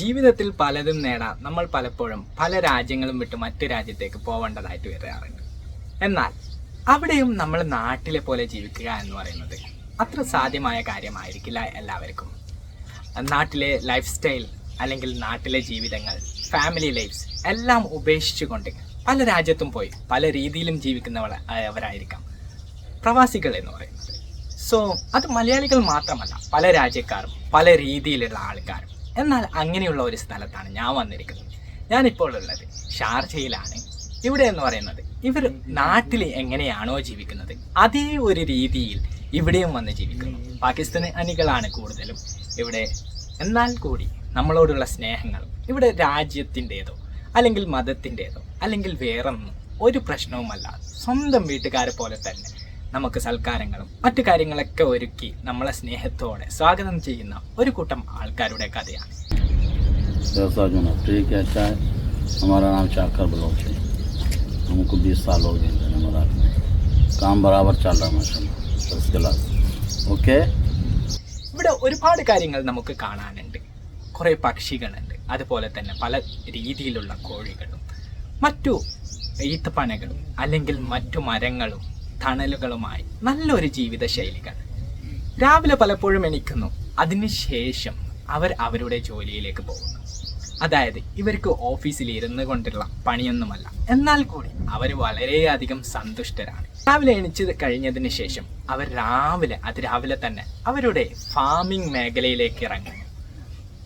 ജീവിതത്തിൽ പലതും നേടാൻ നമ്മൾ പലപ്പോഴും പല രാജ്യങ്ങളും വിട്ട് മറ്റു രാജ്യത്തേക്ക് പോവേണ്ടതായിട്ട് വരാറുണ്ട്. എന്നാൽ അവിടെയും നമ്മൾ നാട്ടിലെ പോലെ ജീവിക്കുക എന്ന് പറയുന്നത് അത്ര സാധ്യമായ കാര്യമായിരിക്കില്ല എല്ലാവർക്കും. നാട്ടിലെ ലൈഫ് സ്റ്റൈൽ അല്ലെങ്കിൽ നാട്ടിലെ ജീവിതങ്ങൾ ഫാമിലി ലൈഫ്സ് എല്ലാം ഉപേക്ഷിച്ചുകൊണ്ട് പല രാജ്യത്തും പോയി പല രീതിയിലും ജീവിക്കുന്നവർ അവരായിരിക്കാം. പ്രവാസികൾ എന്ന് പറയുന്നത്. സോ അത് മലയാളികൾ മാത്രമല്ല പല രാജ്യക്കാരും പല രീതിയിലുള്ള ആൾക്കാരും. എന്നാൽ അങ്ങനെയുള്ള ഒരു സ്ഥലത്താണ് ഞാൻ വന്നിരിക്കുന്നത്. ഞാനിപ്പോൾ ഉള്ളത് ഷാർജയിലാണ്. ഇവിടെ എന്ന് പറയുന്നത് ഇവർ നാട്ടിൽ എങ്ങനെയാണോ ജീവിക്കുന്നത് അതേ ഒരു രീതിയിൽ ഇവിടെയും വന്ന് ജീവിക്കുന്നു. പാകിസ്ഥാനി അണികളാണ് കൂടുതലും ഇവിടെ. എന്നാൽ കൂടി നമ്മളോടുള്ള സ്നേഹങ്ങൾ ഇവിടെ രാജ്യത്തിന്റെതോ അല്ലെങ്കിൽ മതത്തിന്റെതോ അല്ലെങ്കിൽ വേറൊന്നും ഒരു പ്രശ്നവുമല്ല. സ്വന്തം വീട്ടുകാരെ പോലെ തന്നെ നമുക്ക് സൽക്കാരങ്ങളും മറ്റു കാര്യങ്ങളൊക്കെ ഒരുക്കി നമ്മളെ സ്നേഹത്തോടെ സ്വാഗതം ചെയ്യുന്ന ഒരു കൂട്ടം ആൾക്കാരുടെ കഥയാണ് जैसा जो ना ठीक है अच्छा है हमारा नाम चाकर ब्लॉक है हमको बीस साल हो गए इधर मराठ में काम बराबर चल रहा है माशाल्लाह फर्स्ट क्लास ओके ഇവിടെ ഒരുപാട് കാര്യങ്ങൾ നമുക്ക് കാണാനുണ്ട് കുറേ പക്ഷികളുണ്ട് അതുപോലെ തന്നെ പല രീതിയിലുള്ള കോഴികളും മറ്റു ഈത്തപ്പനകളും അല്ലെങ്കിൽ മറ്റു മരങ്ങളും തണലുകളുമായി നല്ലൊരു ജീവിത ശൈലികൾ രാവിലെ പലപ്പോഴും എണീക്കുന്നു. അതിനുശേഷം അവർ അവരുടെ ജോലിയിലേക്ക് പോകുന്നു. അതായത് ഇവർക്ക് ഓഫീസിൽ ഇരുന്ന് കൊണ്ടുള്ള പണിയൊന്നുമല്ല. എന്നാൽ കൂടി അവർ വളരെയധികം സന്തുഷ്ടരാണ്. രാവിലെ എണിച്ചത് കഴിഞ്ഞതിന് ശേഷം അവർ രാവിലെ അതിരാവിലെ തന്നെ അവരുടെ ഫാമിംഗ് മേഖലയിലേക്ക് ഇറങ്ങും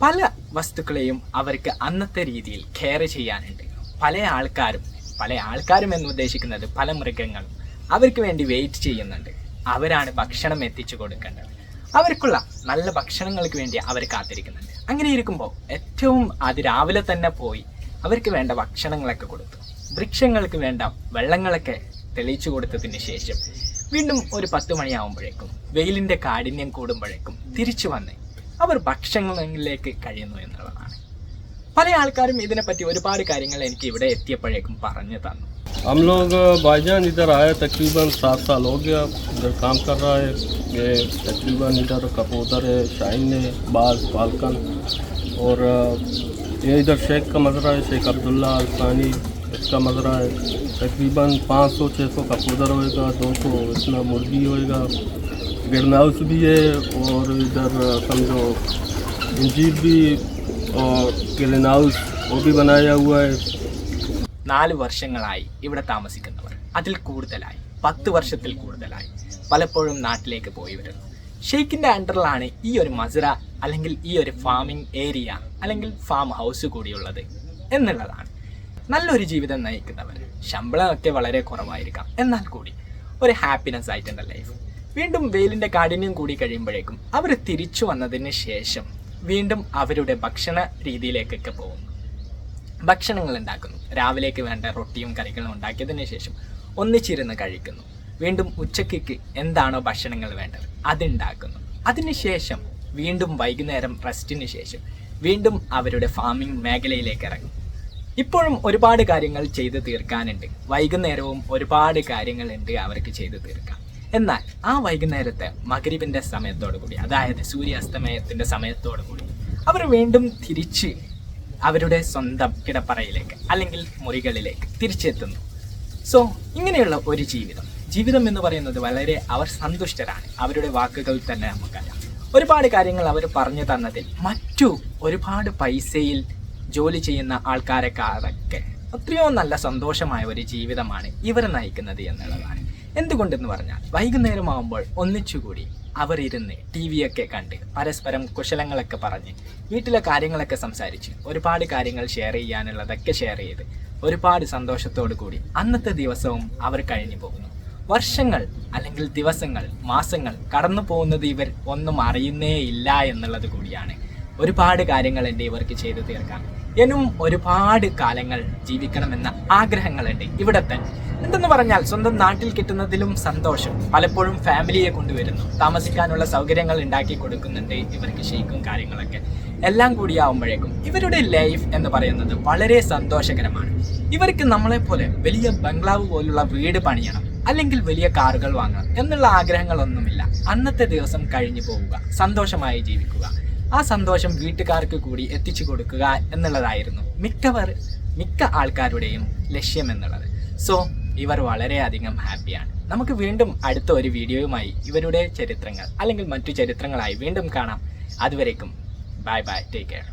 പല വസ്തുക്കളെയും അവർക്ക് അന്നത്തെ രീതിയിൽ കെയർ ചെയ്യാനുണ്ട്. പല ആൾക്കാരും പല ആൾക്കാരും എന്ന് ഉദ്ദേശിക്കുന്നത് പല മൃഗങ്ങളും അവർക്ക് വേണ്ടി വെയിറ്റ് ചെയ്യുന്നുണ്ട്. അവരാണ് ഭക്ഷണം എത്തിച്ചു കൊടുക്കേണ്ടത്. അവർക്കുള്ള നല്ല ഭക്ഷണങ്ങൾക്ക് വേണ്ടി അവർ കാത്തിരിക്കുന്നുണ്ട്. അങ്ങനെ ഇരിക്കുമ്പോൾ ഏറ്റവും അത് രാവിലെ തന്നെ പോയി അവർക്ക് വേണ്ട ഭക്ഷണങ്ങളൊക്കെ കൊടുത്തു. വൃക്ഷങ്ങൾക്ക് വേണ്ട വെള്ളങ്ങളൊക്കെ തെളിയിച്ചു കൊടുത്തതിന് ശേഷം വീണ്ടും ഒരു പത്ത് മണിയാവുമ്പോഴേക്കും വെയിലിന്റെ കാഠിന്യം കൂടുമ്പോഴേക്കും തിരിച്ചു വന്ന് അവർ ഭക്ഷണങ്ങളിലേക്ക് കഴിയുന്നു എന്നുള്ളതാണ്. പല ആൾക്കാരും ഇതിനെപ്പറ്റി ഒരുപാട് കാര്യങ്ങൾ എനിക്ക് ഇവിടെ എത്തിയപ്പോഴേക്കും പറഞ്ഞു തന്നു. हम लोग भाईजान इधर आए तकरीबन सात साल हो गया, इधर काम कर रहा है। ये तकरीबन इधर कबूतर है शाइन है, बाज फाल्कन और ये इधर शेख का मजरा है, शेख अब्दुल्ला अल्फानी, इसका मजरा है। तकरीबन 500 600 कबूतर होएगा 200 इतना मुर्गी होएगा। गिरनाउस भी है, और इधर समझो इंजीर भी, और गिरन हाउस वो भी बनाया हुआ है। നാല് വർഷങ്ങളായി ഇവിടെ താമസിക്കുന്നവർ. അതിൽ കൂടുതലായി പത്ത് വർഷത്തിൽ കൂടുതലായി പലപ്പോഴും നാട്ടിലേക്ക് പോയി വരുന്നു. ഷെയ്ഖിന്റെ അണ്ടറിലാണ് ഈ ഒരു മസറ അല്ലെങ്കിൽ ഈ ഒരു ഫാമിംഗ് ഏരിയ അല്ലെങ്കിൽ ഫാം ഹൗസ് കൂടിയുള്ളത് എന്നുള്ളതാണ്. നല്ലൊരു ജീവിതം നയിക്കുന്നവർ ശമ്പളമൊക്കെ വളരെ കുറവായിരിക്കാം. എന്നാൽ കൂടി ഒരു ഹാപ്പിനെസ് ആയിട്ടുണ്ട് ലൈഫ് വീണ്ടും വെയിലിന്റെ കാഠിന്യം കൂടി കഴിയുമ്പോഴേക്കും അവർ തിരിച്ചു വന്നതിന് ശേഷം വീണ്ടും അവരുടെ ഭക്ഷണ രീതിയിലേക്കൊക്കെ പോകുന്നു. ഭക്ഷണങ്ങൾ ഉണ്ടാക്കുന്നു. രാവിലേക്ക് വേണ്ട റൊട്ടിയും കറികളും ഉണ്ടാക്കിയതിന് ശേഷം ഒന്നിച്ചിരുന്ന് കഴിക്കുന്നു. വീണ്ടും ഉച്ചയ്ക്ക് എന്താണോ ഭക്ഷണങ്ങൾ വേണ്ടത് അതുണ്ടാക്കുന്നു. അതിനുശേഷം വീണ്ടും വൈകുന്നേരം റെസ്റ്റിന് ശേഷം വീണ്ടും അവരുടെ ഫാമിംഗ് മേഖലയിലേക്ക് ഇറങ്ങും. ഇപ്പോഴും ഒരുപാട് കാര്യങ്ങൾ ചെയ്തു തീർക്കാനുണ്ട്. വൈകുന്നേരവും ഒരുപാട് കാര്യങ്ങളുണ്ട് അവർക്ക് ചെയ്തു തീർക്കാൻ എന്നാൽ ആ വൈകുന്നേരത്തെ മകരീബിന്റെ സമയത്തോടു കൂടി അതായത് സൂര്യാസ്തമയത്തിന്റെ സമയത്തോടു കൂടി അവർ വീണ്ടും തിരിച്ച് അവരുടെ സ്വന്തം കിടപ്പറയിലേക്ക് അല്ലെങ്കിൽ മുറികളിലേക്ക് തിരിച്ചെത്തുന്നു. സോ ഇങ്ങനെയുള്ള ഒരു ജീവിതം. ജീവിതം എന്ന് പറയുന്നത് വളരെ അവർ സന്തുഷ്ടരാണ്. അവരുടെ വാക്കുകൾ തന്നെ നമുക്കറിയാം. ഒരുപാട് കാര്യങ്ങൾ അവർ പറഞ്ഞു തന്നതിൽ മറ്റു ഒരുപാട് പൈസയിൽ ജോലി ചെയ്യുന്ന ആൾക്കാരെക്കാരൊക്കെ എത്രയോ നല്ല സന്തോഷമായ ഒരു ജീവിതമാണ് ഇവർ നയിക്കുന്നത് എന്നുള്ളതാണ്. എന്തുകൊണ്ടെന്ന് പറഞ്ഞാൽ വൈകുന്നേരമാകുമ്പോൾ ഒന്നിച്ചുകൂടി അവർ ഇരുന്ന് ടി വിയൊക്കെ കണ്ട് പരസ്പരം കുശലങ്ങളൊക്കെ പറഞ്ഞ് വീട്ടിലെ കാര്യങ്ങളൊക്കെ സംസാരിച്ച് ഒരുപാട് കാര്യങ്ങൾ ഷെയർ ചെയ്യാനുള്ളതൊക്കെ ഷെയർ ചെയ്ത് ഒരുപാട് സന്തോഷത്തോടു കൂടി അന്നത്തെ ദിവസവും അവർ കഴിഞ്ഞു പോകുന്നു. വർഷങ്ങൾ അല്ലെങ്കിൽ ദിവസങ്ങൾ മാസങ്ങൾ കടന്നു പോകുന്നത് ഇവർ ഒന്നും അറിയുന്നേ ഇല്ല എന്നുള്ളത് കൂടിയാണ്. ഒരുപാട് കാര്യങ്ങൾ എന്റെ ഇവർക്ക് ചെയ്തു തീർക്കാൻ. ഇനിയും ഒരുപാട് കാലങ്ങൾ ജീവിക്കണമെന്ന ആഗ്രഹങ്ങളുണ്ട്. ഇവിടെ തന്നെ. എന്തെന്ന് പറഞ്ഞാൽ സ്വന്തം നാട്ടിൽ കിട്ടുന്നതിലും സന്തോഷം. പലപ്പോഴും ഫാമിലിയെ കൊണ്ടുവരുന്നു. താമസിക്കാനുള്ള സൗകര്യങ്ങൾ ഉണ്ടാക്കി കൊടുക്കുന്നുണ്ട് ഇവർക്ക് ഷെയ്ക്കും കാര്യങ്ങളൊക്കെ. എല്ലാം കൂടിയാവുമ്പോഴേക്കും ഇവരുടെ ലൈഫ് എന്ന് പറയുന്നത് വളരെ സന്തോഷകരമാണ്. ഇവർക്ക് നമ്മളെപ്പോലെ വലിയ ബംഗ്ലാവ് പോലുള്ള വീട് പണിയണം അല്ലെങ്കിൽ വലിയ കാറുകൾ വാങ്ങണം എന്നുള്ള ആഗ്രഹങ്ങളൊന്നുമില്ല. അന്നത്തെ ദിവസം കഴിഞ്ഞു പോവുക. സന്തോഷമായി ജീവിക്കുക. ആ സന്തോഷം വീട്ടുകാർക്ക് കൂടി എത്തിച്ചു കൊടുക്കുക എന്നുള്ളതായിരുന്നു മിക്കവർ മിക്ക ആൾക്കാരുടെയും ലക്ഷ്യം എന്നുള്ളത്. സോ ഇവർ വളരെയധികം ഹാപ്പിയാണ്. നമുക്ക് വീണ്ടും അടുത്ത ഒരു വീഡിയോയുമായി ഇവരുടെ ചരിത്രങ്ങൾ അല്ലെങ്കിൽ മറ്റു ചരിത്രങ്ങളായി വീണ്ടും കാണാം. അതുവരേക്കും ബൈ ബൈ ടേക്ക് കെയർ